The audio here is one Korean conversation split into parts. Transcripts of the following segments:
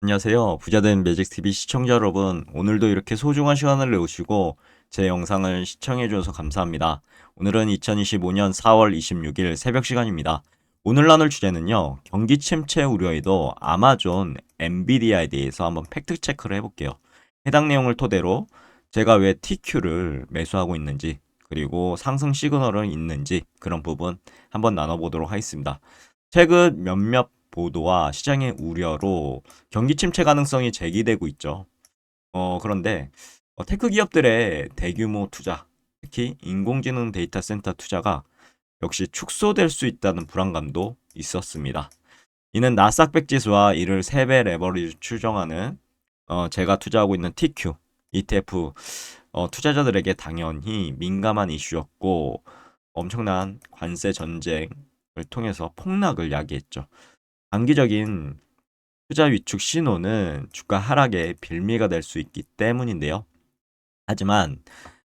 안녕하세요. 부자된 매직TV 시청자 여러분. 오늘도 이렇게 소중한 시간을 내오시고 제 영상을 시청해 주셔서 감사합니다. 오늘은 2025년 4월 26일 새벽 시간입니다. 오늘 나눌 주제는요. 경기 침체 우려에도 아마존, 엔비디아에 대해서 한번 팩트 체크를 해볼게요. 해당 내용을 토대로 제가 왜 TQ를 매수하고 있는지 그리고 상승 시그널은 있는지 그런 부분 한번 나눠보도록 하겠습니다. 최근 몇몇 보도와 시장의 우려로 경기 침체 가능성이 제기되고 있죠. 어, 그런데 어, 테크 기업들의 대규모 투자, 특히 인공지능 데이터 센터 투자가 역시 축소될 수 있다는 불안감도 있었습니다. 이는 나스닥 지수와 이를 3배 레버리지 추정하는 어, 제가 투자하고 있는 TQ, ETF 어, 투자자들에게 당연히 민감한 이슈였고 엄청난 관세 전쟁을 통해서 폭락을 야기했죠. 단기적인 투자 위축 신호는 주가 하락의 빌미가 될 수 있기 때문인데요. 하지만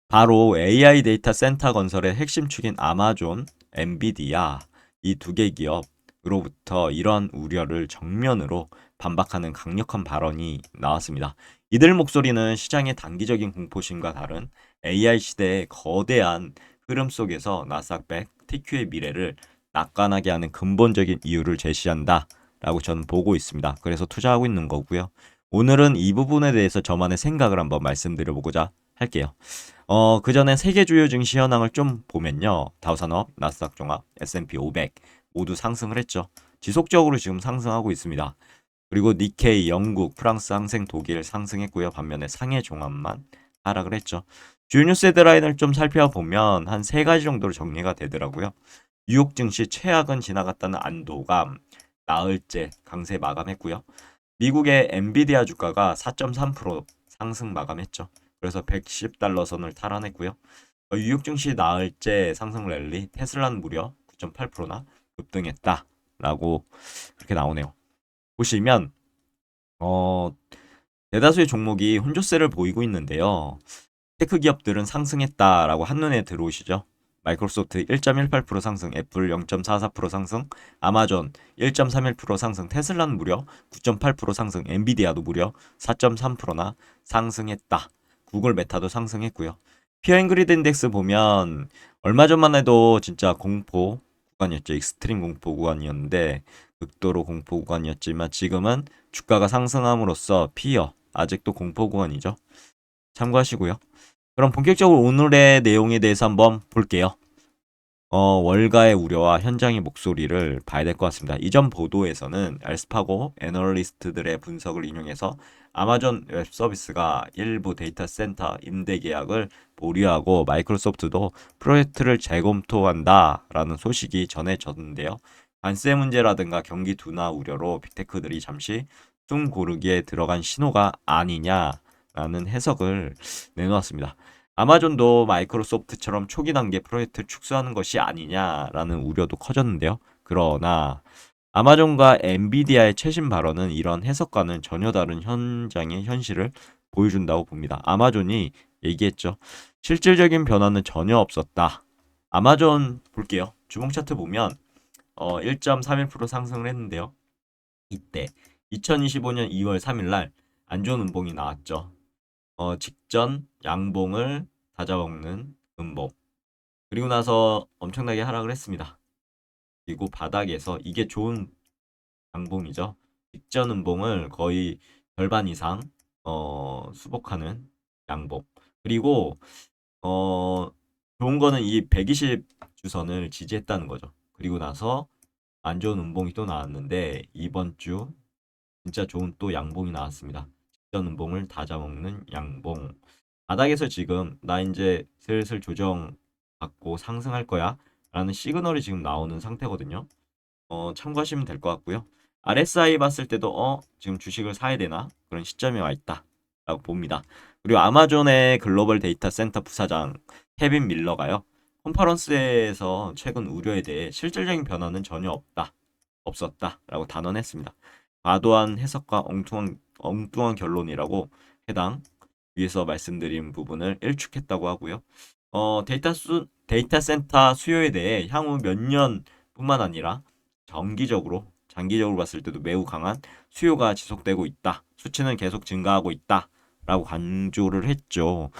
바로 AI 데이터 센터 건설의 핵심 축인 아마존, 엔비디아 이 두 개 기업으로부터 이런 우려를 정면으로 반박하는 강력한 발언이 나왔습니다. 이들 목소리는 시장의 단기적인 공포심과 다른 AI 시대의 거대한 흐름 속에서 나스닥 100, TQ의 미래를 낙관하게 하는 근본적인 이유를 제시한다. 라고 저는 보고 있습니다. 그래서 투자하고 있는 거고요. 오늘은 이 부분에 대해서 저만의 생각을 한번 말씀드려보고자 할게요. 어, 그 전에 세계 주요 증시 현황을 좀 보면요. 다우산업, 나스닥 종합, S&P 500 모두 상승을 했죠. 지속적으로 지금 상승하고 있습니다. 그리고 니케이, 영국, 프랑스 항생, 독일 상승했고요. 반면에 상해 종합만 하락을 했죠. 주요 뉴스 헤드라인을 좀 살펴보면 한 세 가지 정도로 정리가 되더라고요. 뉴욕 증시 최악은 지나갔다는 안도감, 나흘째 강세 마감했고요. 미국의 엔비디아 주가가 4.3% 상승 마감했죠. 그래서 110달러 선을 탈환했고요. 어, 뉴욕 증시 나흘째 상승 랠리 테슬라는 무려 9.8%나 급등했다라고 그렇게 나오네요. 보시면 어 대다수의 종목이 혼조세를 보이고 있는데요. 테크 기업들은 상승했다라고 한눈에 들어오시죠? 마이크로소프트 1.18% 상승, 애플 0.44% 상승, 아마존 1.31% 상승, 테슬라는 무려 9.8% 상승, 엔비디아도 무려 4.3%나 상승했다. 구글 메타도 상승했고요. 피어잉그리드 인덱스 보면 얼마 전만 해도 진짜 공포 구간이었죠. 익스트림 공포 구간이었는데 극도로 공포 구간이었지만 지금은 주가가 상승함으로써 피어 아직도 공포 구간이죠. 참고하시고요. 그럼 본격적으로 오늘의 내용에 대해서 한번 볼게요. 어, 월가의 우려와 현장의 목소리를 봐야 될 것 같습니다. 이전 보도에서는 알스파고 애널리스트들의 분석을 인용해서 아마존 웹 서비스가 일부 데이터 센터 임대 계약을 보류하고 마이크로소프트도 프로젝트를 재검토한다라는 소식이 전해졌는데요. 관세 문제라든가 경기 둔화 우려로 빅테크들이 잠시 숨 고르기에 들어간 신호가 아니냐라는 해석을 내놓았습니다. 아마존도 마이크로소프트처럼 초기 단계 프로젝트를 축소하는 것이 아니냐라는 우려도 커졌는데요. 그러나 아마존과 엔비디아의 최신 발언은 이런 해석과는 전혀 다른 현장의 현실을 보여준다고 봅니다. 아마존이 얘기했죠. 실질적인 변화는 전혀 없었다. 아마존 볼게요. 주봉 차트 보면 어, 1.31% 상승을 했는데요. 이때 2025년 2월 3일 날 안 좋은 음봉이 나왔죠. 어, 직전 양봉을 다잡아먹는 음봉. 그리고 나서 엄청나게 하락을 했습니다. 그리고 바닥에서 이게 좋은 양봉이죠. 직전 음봉을 거의 절반 이상 어, 수복하는 양봉. 그리고 어, 좋은 거는 이 120 주선을 지지했다는 거죠. 그리고 나서 안 좋은 음봉이 또 나왔는데 이번 주 진짜 좋은 또 양봉이 나왔습니다. 직전 음봉을 다 잡먹는 양봉. 바닥에서 지금 나 이제 슬슬 조정 받고 상승할 거야 라는 시그널이 지금 나오는 상태거든요. 어, 참고하시면 될 것 같고요. RSI 봤을 때도 어, 지금 주식을 사야 되나? 그런 시점에 와 있다. 라고 봅니다. 그리고 아마존의 글로벌 데이터 센터 부사장 케빈 밀러가요. 컨퍼런스에서 최근 우려에 대해 실질적인 변화는 전혀 없다. 없었다. 라고 단언했습니다. 과도한 해석과 엉뚱한 엉뚱한 결론이라고 해당 위에서 말씀드린 부분을 일축했다고 하고요. 어, 데이터 수, 데이터 센터 수요에 대해 향후 몇 년뿐만 아니라 정기적으로 장기적으로 봤을 때도 매우 강한 수요가 지속되고 있다. 수치는 계속 증가하고 있다. 라고 강조를 했죠.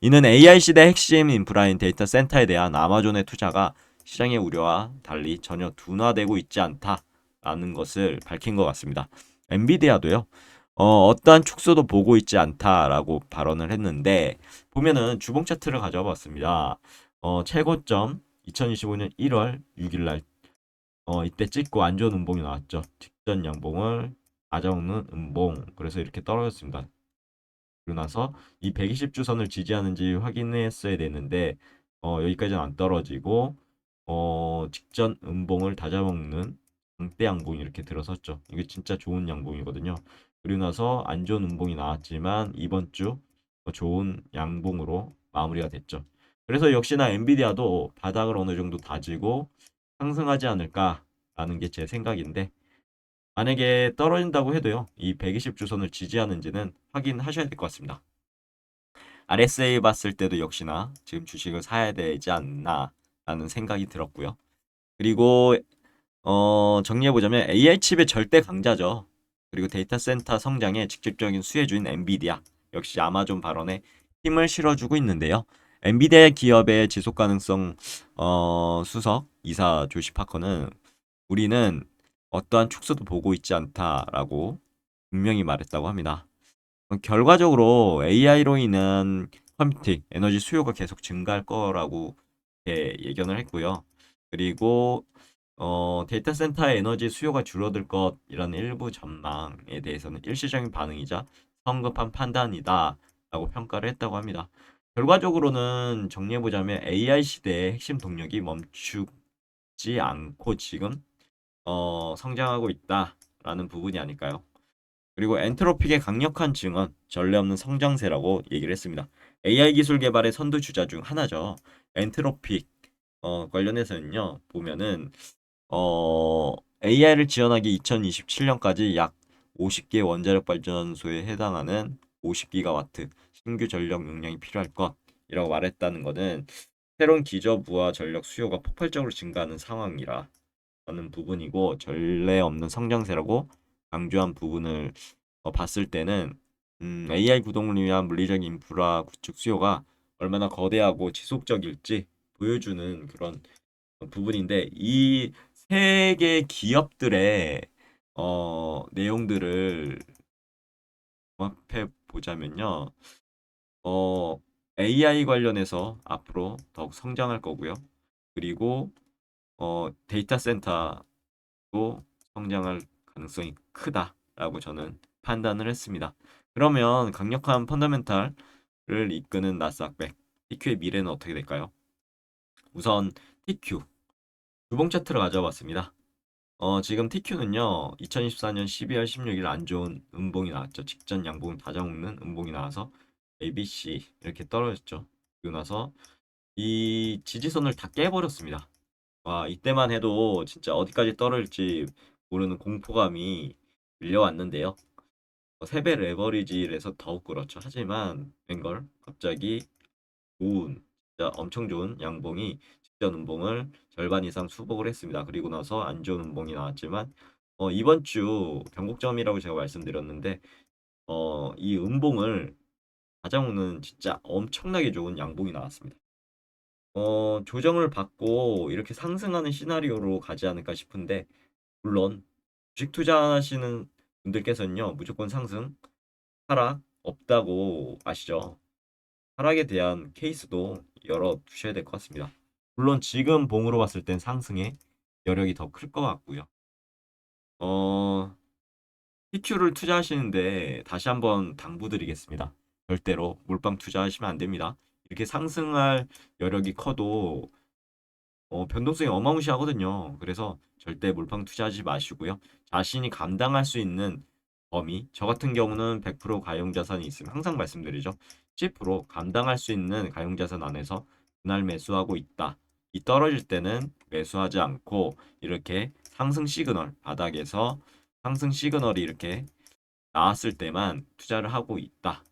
이는 AI 시대 핵심 인프라인 데이터 센터에 대한 아마존의 투자가 시장의 우려와 달리 전혀 둔화되고 있지 않다라는 것을 밝힌 것 같습니다. 엔비디아도요. 어, 어떠한 축소도 보고 있지 않다라고 발언을 했는데 보면은 주봉 차트를 가져와 봤습니다. 어, 최고점 2025년 1월 6일 날 어, 이때 찍고 안 좋은 음봉이 나왔죠. 직전 양봉을 아자먹는 음봉. 그래서 이렇게 떨어졌습니다. 그리고 나서 이 120주선을 지지하는지 확인했어야 되는데 어, 여기까지는 안 떨어지고 어, 직전 음봉을 다잡아먹는 강대 양봉이 이렇게 들어섰죠. 이게 진짜 좋은 양봉이거든요. 그리고 나서 안 좋은 음봉이 나왔지만 이번 주 좋은 양봉으로 마무리가 됐죠. 그래서 역시나 엔비디아도 바닥을 어느 정도 다지고 상승하지 않을까라는 게 제 생각인데 만약에 떨어진다고 해도요. 이 120주선을 지지하는지는 확인하셔야 될 것 같습니다. RSA 봤을 때도 역시나 지금 주식을 사야 되지 않나라는 생각이 들었고요. 그리고 어, 정리해보자면 AI 칩의 절대 강자죠. 그리고 데이터 센터 성장에 직접적인 수혜주인 엔비디아 역시 아마존 발언에 힘을 실어주고 있는데요. 엔비디아 기업의 지속 가능성 어, 수석 이사 조시 파커는 우리는 어떠한 축소도 보고 있지 않다라고 분명히 말했다고 합니다. 결과적으로 AI로 인한 컴퓨팅, 에너지 수요가 계속 증가할 거라고 예, 예견을 했고요. 그리고 어, 데이터 센터의 에너지 수요가 줄어들 것이라는 일부 전망에 대해서는 일시적인 반응이자 성급한 판단이다 라고 평가를 했다고 합니다. 결과적으로는 정리해보자면 AI 시대의 핵심 동력이 멈추지 않고 지금 어, 성장하고 있다라는 부분이 아닐까요? 그리고 엔트로픽의 강력한 증언, 전례 없는 성장세라고 얘기를 했습니다. AI 기술 개발의 선두 주자 중 하나죠. 엔트로픽 어, 관련해서는요, 보면은 어, AI를 지원하기 2027년까지 약 50개 원자력 발전소에 해당하는 50기가와트 신규 전력 용량이 필요할 것이라고 말했다는 것은 새로운 기저부와 전력 수요가 폭발적으로 증가하는 상황이라 라는 부분이고 전례 없는 성장세라고 강조한 부분을 어, 봤을 때는 음, AI 구동을 위한 물리적 인프라 구축 수요가 얼마나 거대하고 지속적일지 보여주는 그런 부분인데 이 세계 기업들의 어, 내용들을 종합해 보자면요. 어, AI 관련해서 앞으로 더욱 성장할 거고요. 그리고 어, 데이터 센터도 성장할 가능성이 크다라고 저는 판단을 했습니다. 그러면 강력한 펀더멘탈을 이끄는 나스닥 백 TQ의 미래는 어떻게 될까요? 우선 TQ 주봉 차트를 가져와 봤습니다. 어, 지금 TQ는요, 2024년 12월 16일 안 좋은 음봉이 나왔죠. 직전 양봉을 다져먹는 음봉이 나와서 ABC 이렇게 떨어졌죠. 그리고 나서 이 지지선을 다 깨버렸습니다. 와, 이때만 해도 진짜 어디까지 떨어질지 모르는 공포감이 밀려왔는데요. 어, 세배 레버리지에서 더욱 그렇죠. 하지만 뱅걸 갑자기 좋은 진짜 엄청 좋은 양봉이 직전 음봉을 절반 이상 수복을 했습니다. 그리고 나서 안 좋은 음봉이 나왔지만 어, 이번 주 변곡점이라고 제가 말씀드렸는데 어, 이 음봉을 가져오는 진짜 엄청나게 좋은 양봉이 나왔습니다. 어, 조정을 받고 이렇게 상승하는 시나리오로 가지 않을까 싶은데 물론 주식 투자하시는 분들께서는요 무조건 상승 하락 없다고 아시죠? 하락에 대한 케이스도 열어 두셔야 될 것 같습니다. 물론 지금 봉으로 봤을 땐 상승의 여력이 더 클 것 같고요. 어, TQ를 투자하시는데 다시 한번 당부드리겠습니다. 절대로 몰빵 투자하시면 안 됩니다. 이렇게 상승할 여력이 커도 어, 변동성이 어마무시하거든요. 그래서 절대 몰빵 투자하지 마시고요. 자신이 감당할 수 있는 범위, 저 같은 경우는 100% 가용자산이 있으면 항상 말씀드리죠. 10% 감당할 수 있는 가용자산 안에서 분할 매수하고 있다. 이 떨어질 때는 매수하지 않고 이렇게 상승 시그널 바닥에서 상승 시그널이 이렇게 나왔을 때만 투자를 하고 있다.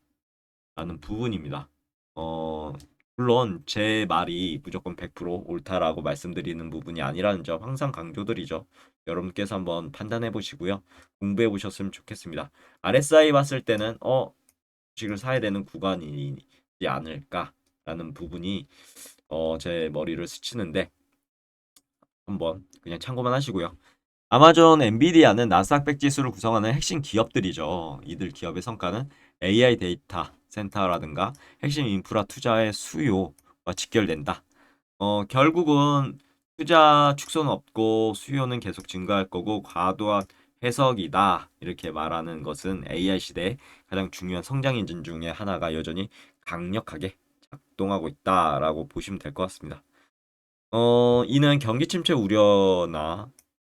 라는 부분입니다. 어, 물론 제 말이 무조건 100% 옳다라고 말씀드리는 부분이 아니라는 점 항상 강조드리죠. 여러분께서 한번 판단해 보시고요. 공부해 보셨으면 좋겠습니다. RSI 봤을 때는 어 주식을 사야 되는 구간이지 않을까라는 부분이 어, 제 머리를 스치는데 한번 그냥 참고만 하시고요. 아마존, 엔비디아는 나스닥 지수를 구성하는 핵심 기업들이죠. 이들 기업의 성과는 AI 데이터 센터라든가 핵심 인프라 투자의 수요와 직결된다. 어, 결국은 투자 축소는 없고 수요는 계속 증가할 거고 과도한 해석이다. 이렇게 말하는 것은 AI 시대의 가장 중요한 성장 엔진 중에 하나가 여전히 강력하게 작동하고 있다라고 보시면 될 것 같습니다. 어, 이는 경기 침체 우려나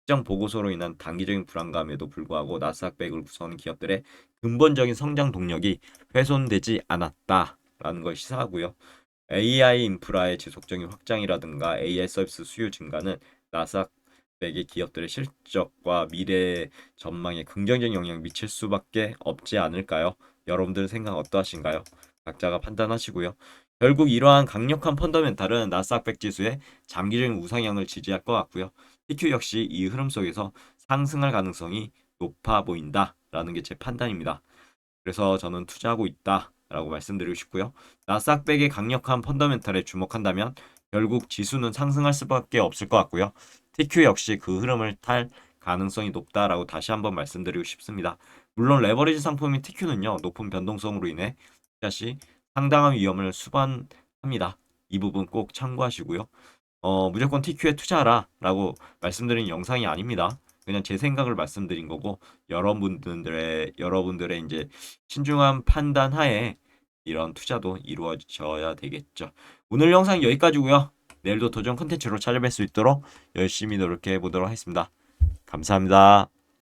시장 보고서로 인한 단기적인 불안감에도 불구하고 나스닥 100을 구성하는 기업들의 근본적인 성장 동력이 훼손되지 않았다라는 걸 시사하고요. AI 인프라의 지속적인 확장이라든가 AI 서비스 수요 증가는 나스닥 100의 기업들의 실적과 미래 전망에 긍정적인 영향을 미칠 수밖에 없지 않을까요? 여러분들 생각 어떠하신가요? 각자가 판단하시고요. 결국 이러한 강력한 펀더멘탈은 나스닥 100 지수의 장기적인 우상향을 지지할 것 같고요. TQ 역시 이 흐름 속에서 상승할 가능성이 높아 보인다라는 게 제 판단입니다. 그래서 저는 투자하고 있다라고 말씀드리고 싶고요. 나스닥 100의 강력한 펀더멘탈에 주목한다면 결국 지수는 상승할 수밖에 없을 것 같고요. TQ 역시 그 흐름을 탈 가능성이 높다라고 다시 한번 말씀드리고 싶습니다. 물론 레버리지 상품인 TQ는요 높은 변동성으로 인해 다시 상당한 위험을 수반합니다. 이 부분 꼭 참고하시고요. 어, 무조건 TQ에 투자하라 라고 말씀드린 영상이 아닙니다. 그냥 제 생각을 말씀드린 거고 여러분들의 여러분들의 이제 신중한 판단 하에 이런 투자도 이루어져야 되겠죠. 오늘 영상 여기까지고요. 내일도 도전 컨텐츠로 찾아뵐 수 있도록 열심히 노력해 보도록 하겠습니다. 감사합니다.